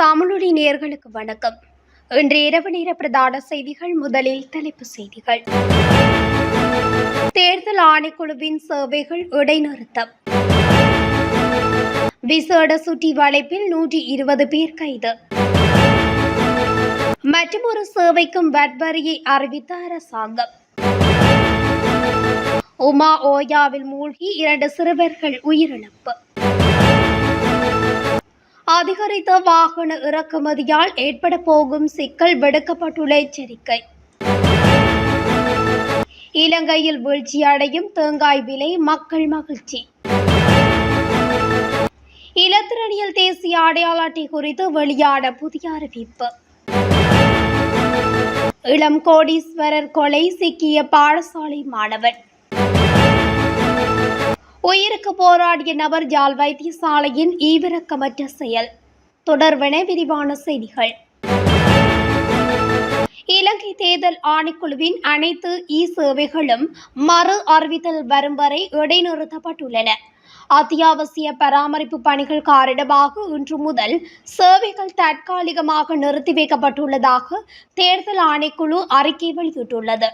தமிழொலி நேர்களுக்கு வணக்கம். இன்று இரவு நேர பிரதான செய்திகள் முதலில் தலைப்பு செய்திகள். தேர்தல் ஆணைக்குழுவின் சேவைகள் இடைநிறுத்தம். விசேட சுற்றி வளைப்பில் நூற்றி இருபது பேர் கைது. மற்றும் ஒரு சேவைக்கும் வட்வரியை அறிவித்த அரசாங்கம். உமா ஓயாவில் மூழ்கி இரண்டு சிறுவர்கள் உயிரிழப்பு. அதிகரித்த வாகன இறக்குமதியால் ஏற்பட போகும் சிக்கல் விடுக்கப்பட்டுள்ள எச்சரிக்கை. இலங்கையில் வீழ்ச்சியடையும் தேங்காய் விலை மக்கள் மகிழ்ச்சி. இலத்திரனியல் தேசிய அடையாள அட்டை குறித்து வெளியான புதிய அறிவிப்பு. இளம் கோடீஸ்வரர் கொலை சிக்கிய பாடசாலை மாணவன். உயிருக்கு போராடிய நபர் யாழ் வைத்தியசாலையின் ஈவிரக்கமற்ற செயல். தொடர்பென விரிவான செய்திகள். இலங்கை தேர்தல் ஆணைக்குழுவின் அனைத்து இ சேவைகளும் மறு அறிவித்தல் வரும் வரை இடைநிறுத்தப்பட்டுள்ளன. அத்தியாவசிய பராமரிப்பு பணிகள் காரணமாக இன்று முதல் சேவைகள் தற்காலிகமாக நிறுத்தி வைக்கப்பட்டுள்ளதாக தேர்தல் ஆணைக்குழு அறிக்கை வெளியிட்டுள்ளது.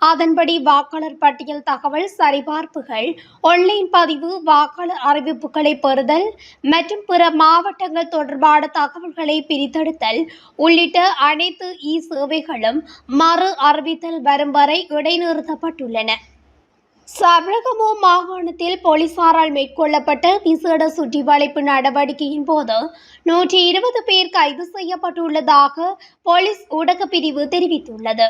அதன்படி வாக்காளர் பட்டியல் தகவல் சரிபார்ப்புகள் ஆன்லைன் பதிவு வாக்காளர் அறிவிப்புகளை பெறுதல் மற்றும் பிற மாவட்டங்கள் தொடர்பான தகவல்களை பிரித்தெடுத்தல் உள்ளிட்ட அனைத்து இ சேவைகளும் மறு அறிவித்தல் வரும் வரை இடைநிறுத்தப்பட்டுள்ளன. சபரகமோ மாகாணத்தில் போலீசாரால் மேற்கொள்ளப்பட்ட விசேட சுற்றிவளைப்பு நடவடிக்கையின் போது நூற்றி இருபது பேர் கைது செய்யப்பட்டுள்ளதாக போலீஸ் ஊடகப்பிரிவு தெரிவித்துள்ளது.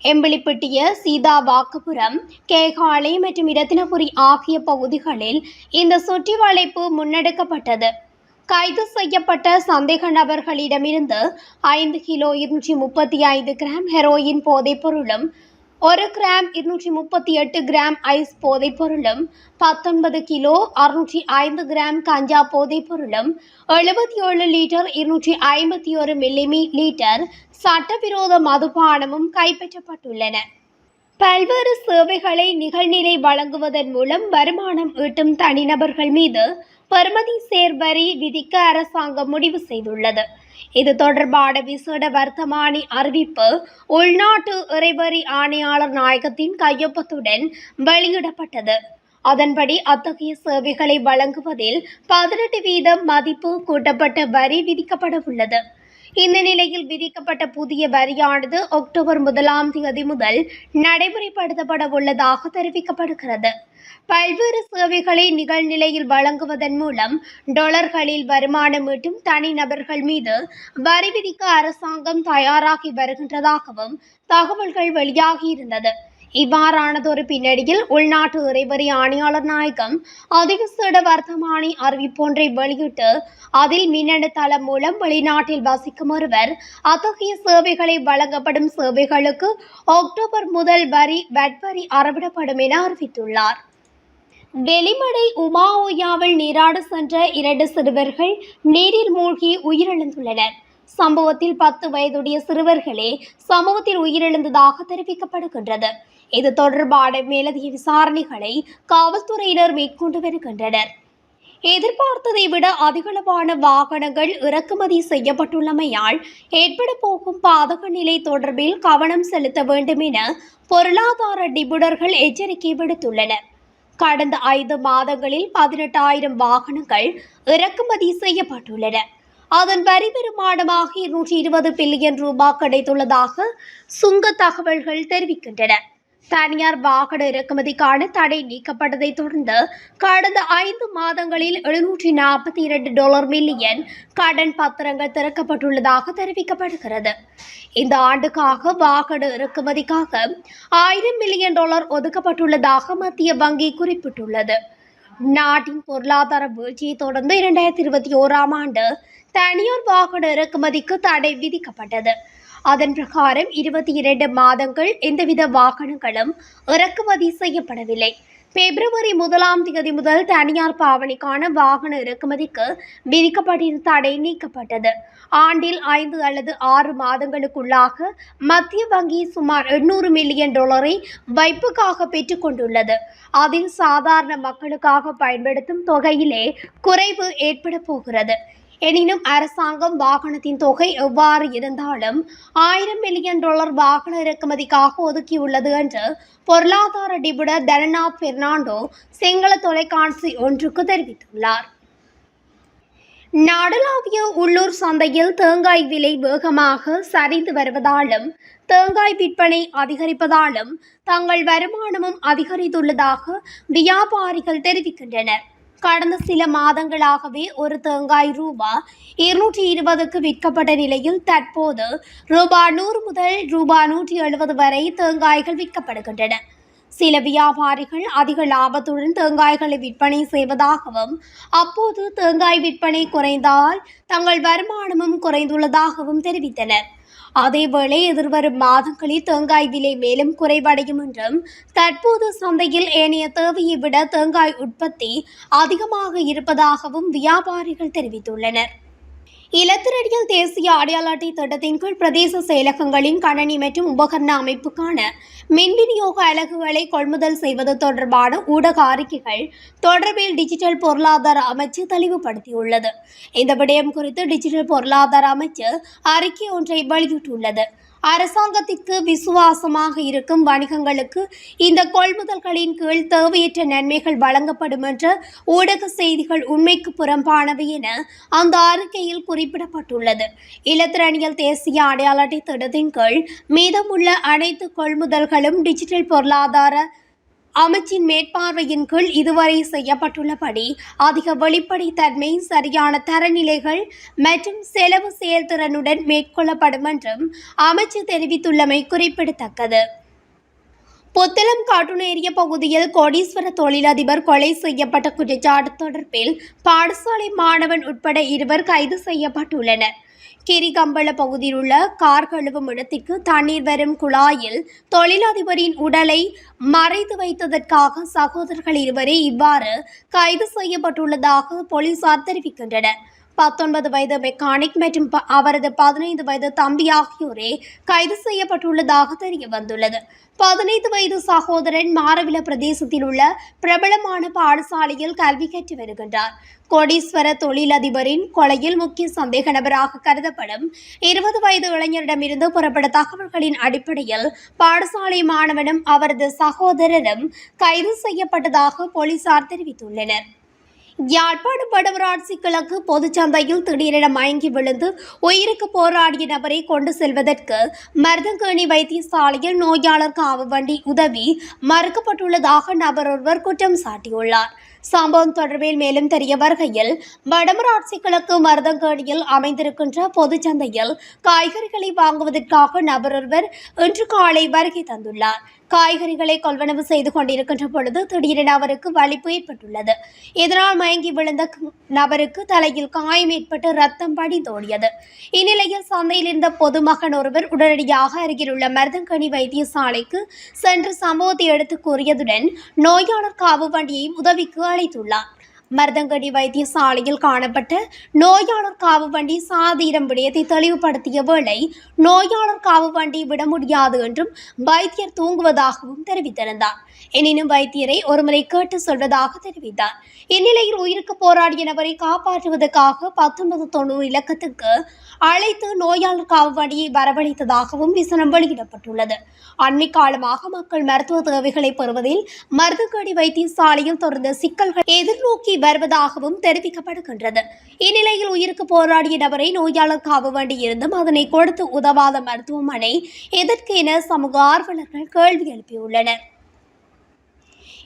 எம்பிளிப்பட்டிய சீதா வாக்குபுரம் கேகாலை மற்றும் இரத்தினபுரி ஆகிய பகுதிகளில் இந்த சுற்றி வளைப்பு முன்னெடுக்கப்பட்டது. கைது செய்யப்பட்ட சந்தேக நபர்களிடமிருந்து ஐந்து கிலோ இருநூற்றி முப்பத்தி ஐந்து கிராம் ஹெரோயின் போதைப் பொருளும் ஒரு கிராம் இருநூற்றி முப்பத்தி எட்டு கிராம் ஐஸ் போதைப் பொருளும் பத்தொன்பது கிலோ அறுநூற்றி ஐந்து கிராம் கஞ்சா போதைப் பொருளும் எழுபத்தி ஏழு லிட்டர் இருநூற்றி ஐம்பத்தி ஒரு மில்லிமீ லீட்டர் சட்டவிரோத மதுபானமும் கைப்பற்றப்பட்டுள்ளன. பல்வேறு சேவைகளை நிகழ்நிலை வழங்குவதன் மூலம் வருமானம் ஈட்டும் தனிநபர்கள் மீது பெறுமதி சேர் வரி விதிக்க அரசாங்கம் முடிவு செய்துள்ளது. இது தொடர்பான விசேட வர்த்தமானி அறிவிப்பு உள்நாட்டு இறைவரி ஆணையாளர் நாயகத்தின் கையொப்பத்துடன் வெளியிடப்பட்டது. அதன்படி அத்தகைய சேவைகளை வழங்குவதில் பதினெட்டு வீதம் மதிப்பு கூட்டப்பட்ட வரி விதிக்கப்பட உள்ளது இந்த நிலையில் விதிக்கப்பட்ட புதிய வரியானது அக்டோபர் முதலாம் தேதி முதல் நடைமுறைப்படுத்தப்பட உள்ளதாக தெரிவிக்கப்படுகிறது. பல்வேறு சேவைகளை நிகழ்நிலையில் வழங்குவதன் மூலம் டாலர்களில் வருமானம் ஈட்டும் தனிநபர்கள் மீது வரி விதிக்க அரசாங்கம் தயாராகி வருகின்றதாகவும் தகவல்கள் வெளியாகியிருந்தது இவ்வாறானதொரு பின்னணியில் உள்நாட்டு இறைவரி ஆணையாளர் நாயகம் அதிவிசேட வர்த்தமானி அறிவிப்பொன்றை வெளியிட்டு அதில் மின்னணு தளம் மூலம் வெளிநாட்டில் வசிக்கும் ஒருவர் அத்தகைய சேவைகளை வழங்கப்படும் சேவைகளுக்கு அக்டோபர் முதல் வரி வட்வரி அறவிடப்படும் என அறிவித்துள்ளார். வெளிமடை உமா ஓயாவில் நீராட சென்ற இரண்டு சிறுவர்கள் நீரில் மூழ்கி உயிரிழந்துள்ளனர். சம்பவத்தில் பத்து வயதுடைய சிறுவர்களே சம்பவத்தில் உயிரிழந்ததாக தெரிவிக்கப்படுகின்றது. இது தொடர்பான மேலதிக விசாரணைகளை காவல்துறையினர் மேற்கொண்டு வருகின்றனர். எதிர்பார்த்ததை விட அதிகளவான வாகனங்கள் இறக்குமதி செய்யப்பட்டுள்ளமையால் ஏற்பட போகும் பாதக நிலை தொடர்பில் கவனம் செலுத்த வேண்டும் என பொருளாதார நிபுணர்கள் எச்சரிக்கை விடுத்துள்ளனர். கடந்த ஐந்து மாதங்களில் பதினெட்டாயிரம் வாகனங்கள் இறக்குமதி செய்யப்பட்டுள்ளன. அதன் வரி வருமானமாக இருநூற்றி இருபது பில்லியன் ரூபாய் கிடைத்துள்ளதாக சுங்க தகவல்கள் தெரிவிக்கின்றன. தனியார் வாகன இறக்குமதிக்கான தடை நீக்கப்பட்டதை தொடர்ந்து கடந்த ஐந்து மாதங்களில் எழுநூற்றி நாற்பத்தி இரண்டு டாலர் மில்லியன் கடன் பத்திரங்கள் திறக்கப்பட்டுள்ளதாக தெரிவிக்கப்படுகிறது. இந்த ஆண்டுக்காக வாகன இறக்குமதிக்காக ஆயிரம் மில்லியன் டாலர் ஒதுக்கப்பட்டுள்ளதாக மத்திய வங்கி குறிப்பிட்டுள்ளது. நாட்டின் பொருளாதார வீழ்ச்சியை தொடர்ந்து இரண்டாயிரத்தி இருபத்தி ஓராம் ஆண்டு தனியார் வாகன இறக்குமதிக்கு தடை விதிக்கப்பட்டது. அதன் பிரகாரம் இருபத்தி இரண்டு மாதங்கள் எந்தவித வாகனங்களும் இறக்குமதி செய்யப்படவில்லை. பிப்ரவரி முதலாம் தேதி முதல் தனியார் பாவனைக்கான வாகன இறக்குமதிக்கு விதிக்கப்பட்டிருந்த தடை நீக்கப்பட்டது. ஆண்டில் ஐந்து அல்லது ஆறு மாதங்களுக்குள்ளாக மத்திய வங்கி சுமார் எண்ணூறு மில்லியன் டாலரை வைப்புக்காக பெற்றுக்கொண்டுள்ளது அதில் சாதாரண மக்களுக்காக பயன்படுத்தும் தொகையிலே குறைவு ஏற்பட போகிறது. எனினும் அரசாங்கம் வாகனத்தின் தொகை எவ்வாறு இருந்தாலும் ஆயிரம் மில்லியன் டாலர் வாகன இறக்குமதிக்காக ஒதுக்கியுள்ளது என்று பொருளாதார நிபுணர் தனனா பெர்னாண்டோ சிங்கள தொலைக்காட்சி ஒன்றுக்கு தெரிவித்துள்ளார். நாடளாவிய உள்ளூர் சந்தையில் தேங்காய் விலை வேகமாக சரிந்து வருவதாலும் தேங்காய் விற்பனை அதிகரிப்பதாலும் தங்கள் வருமானமும் அதிகரித்துள்ளதாக வியாபாரிகள் தெரிவிக்கின்றனர். கடந்த சில மாதங்களாகவே ஒரு தேங்காய் ரூபா இருநூற்றி இருபதுக்கு விற்கப்பட்ட நிலையில் தற்போது ரூபா நூறு முதல் ரூபா நூற்றி எழுபது வரை தேங்காய்கள் விற்கப்படுகின்றன. சில வியாபாரிகள் அதிக லாபத்துடன் தேங்காய்களை விற்பனை செய்வதாகவும் அப்போது தேங்காய் விற்பனை குறைந்தால் தங்கள் வருமானமும் குறைந்துள்ளதாகவும் தெரிவித்தனர். அதேவேளை எதிர்வரும் மாதங்களில் தேங்காய் விலை மேலும் குறைவடையும் என்றும் தற்போது சந்தையில் ஏனைய தேவையை விட தேங்காய் உற்பத்தி அதிகமாக இருப்பதாகவும் வியாபாரிகள் தெரிவித்துள்ளனர். இலத்திரடியல் தேசிய அடையாள அட்டை திட்டத்தின் கீழ் பிரதேச செயலகங்களின் கணனி மற்றும் உபகரண அமைப்புக்கான மின் விநியோக அலகுகளை கொள்முதல் செய்வது தொடர்பான ஊடக அறிக்கைகள் தொடர்பில் டிஜிட்டல் பொருளாதார அமைச்சு தெளிவுபடுத்தியுள்ளது. இந்த விடயம் குறித்து டிஜிட்டல் பொருளாதார அமைச்சு அறிக்கை ஒன்றை வெளியிட்டுள்ளது. அரசாங்கத்திற்கு விசுவாசமாக இருக்கும் வணிகங்களுக்கு இந்த கொள்முதல்களின் கீழ் தேவையற்ற நன்மைகள் வழங்கப்படும் என்ற ஊடக செய்திகள் உண்மைக்கு புறம்பானவை என அந்த அறிக்கையில் குறிப்பிடப்பட்டுள்ளது. இலத்திரணியல் தேசிய அடையாள அட்டை திட்டத்தின் கீழ் மீதமுள்ள அனைத்து கொள்முதல்களும் டிஜிட்டல் பொருளாதார அமைச்சின் மேற்பார்வையின் கீழ் இதுவரை செய்யப்பட்டுள்ளபடி அதிக வெளிப்படைத்தன்மை சரியான தரநிலைகள் மற்றும் செலவு செயல்திறனுடன் மேற்கொள்ளப்படும் என்றும் அமைச்சு தெரிவித்துள்ளமை குறிப்பிடத்தக்கது. புத்தளம் காட்டுநேரிய பகுதியில் கோடீஸ்வர தொழிலதிபர் கொலை செய்யப்பட்ட குற்றச்சாட்டு தொடர்பில் பாடசாலை மாணவன் உட்பட இருவர் கைது செய்யப்பட்டுள்ளனர். கிரிகம்பள பகுதியில் உள்ள கார் கழுவும் இடத்திற்கு தண்ணீர் வரும் குழாயில் தொழிலதிபரின் உடலை மறைத்து வைத்ததற்காக சகோதரர்கள் இருவரே இவ்வாறு கைது செய்யப்பட்டுள்ளதாக போலீசார் தெரிவிக்கின்றனர். பத்தொன்பது வயது மெக்கானிக் மற்றும் ப- அவரது பதினைந்து வயது தம்பி ஆகியோரே கைது செய்யப்பட்டுள்ளதாக தெரிய வந்துள்ளது பதினைந்து வயது சகோதரன் மாரவில பிரதேசத்தில் உள்ள பிரபலமான பாடசாலையில் கல்வி கற்று வருகின்றார். கோடீஸ்வர தொழிலதிபரின் கொலையில் முக்கிய சந்தேக நபராக கருதப்படும் இருபது வயது இளைஞரிடமிருந்து புறப்பட்ட தகவல்களின் அடிப்படையில் பாடசாலை மாணவனும் அவரது சகோதரரும் கைது செய்யப்பட்டதாக போலீசார் தெரிவித்துள்ளனர். யாழ்ப்பாணம் வடவராட்சி கிழக்கு பொதுச்சந்தையில் திடீரென மயங்கி விழுந்து உயிருக்கு போராடிய நபரை கொண்டு செல்வதற்கு மருதங்கேணி வைத்தியசாலையில் நோயாளர் காவு வண்டி உதவி மறுக்கப்பட்டுள்ளதாக நபர் ஒருவர் குற்றம் சாட்டியுள்ளார். சம்பவம் தொடர்பில் மேலும் தெரிய வருகையில் வடமராட்சி கிழக்கு மருதங்கேணியில் அமைந்திருக்கின்ற பொதுச்சந்தையில் காய்கறிகளை வாங்குவதற்காக நபர் ஒருவர் இன்று காலை வருகை தந்துள்ளார். காய்கறிகளை கொள்வனவு செய்து கொண்டிருக்கின்ற பொழுது திடீரென அவருக்கு வலிப்பு ஏற்பட்டுள்ளது. இதனால் மயங்கி விழுந்த நபருக்கு தலையில் காயம் ஏற்பட்டு ரத்தம் படிந்தோடியது இந்நிலையில் சந்தையில் இருந்த பொதுமகன் ஒருவர் உடனடியாக அருகிலுள்ள மருதங்கனி வைத்தியசாலைக்கு சென்று சம்பவத்தை எடுத்து கூறியதுடன் நோயாளர் காவு வண்டியை உதவிக்கு அழைத்துள்ளார். மருதங்கடி வைத்தியசாலையில் காணப்பட்ட நோயாளர் காவு வண்டி சாதீரம் விடயத்தை தெளிவுபடுத்திய வேளை நோயாளர் காவு வண்டி விட முடியாது என்றும் வைத்தியர் தூங்குவதாகவும் தெரிவித்திருந்தார். எனினும் வைத்தியரை ஒருமுறை கேட்டு சொல்வதாக தெரிவித்தார். இந்நிலையில் உயிருக்கு போராடிய நபரை காப்பாற்றுவதற்காக பத்தொன்பது தொண்ணூறு இலக்கத்துக்கு அழைத்து நோயாளர் காவடியை வரவழைத்ததாகவும் விசனம் வெளியிடப்பட்டுள்ளது. அண்மை காலமாக மக்கள் மருத்துவ தேவைகளை பெறுவதில் மருத்துக்கடி வைத்தியசாலையில் தொடர்ந்த சிக்கல்கள் எதிர்நோக்கி வருவதாகவும் தெரிவிக்கப்படுகின்றது. இந்நிலையில் உயிருக்கு போராடிய நபரை நோயாளர் காவு வண்டி இருந்தும் அதனை கொடுத்து உதவாத மருத்துவமனை எதற்கு என சமூக ஆர்வலர்கள் கேள்வி எழுப்பியுள்ளனர்.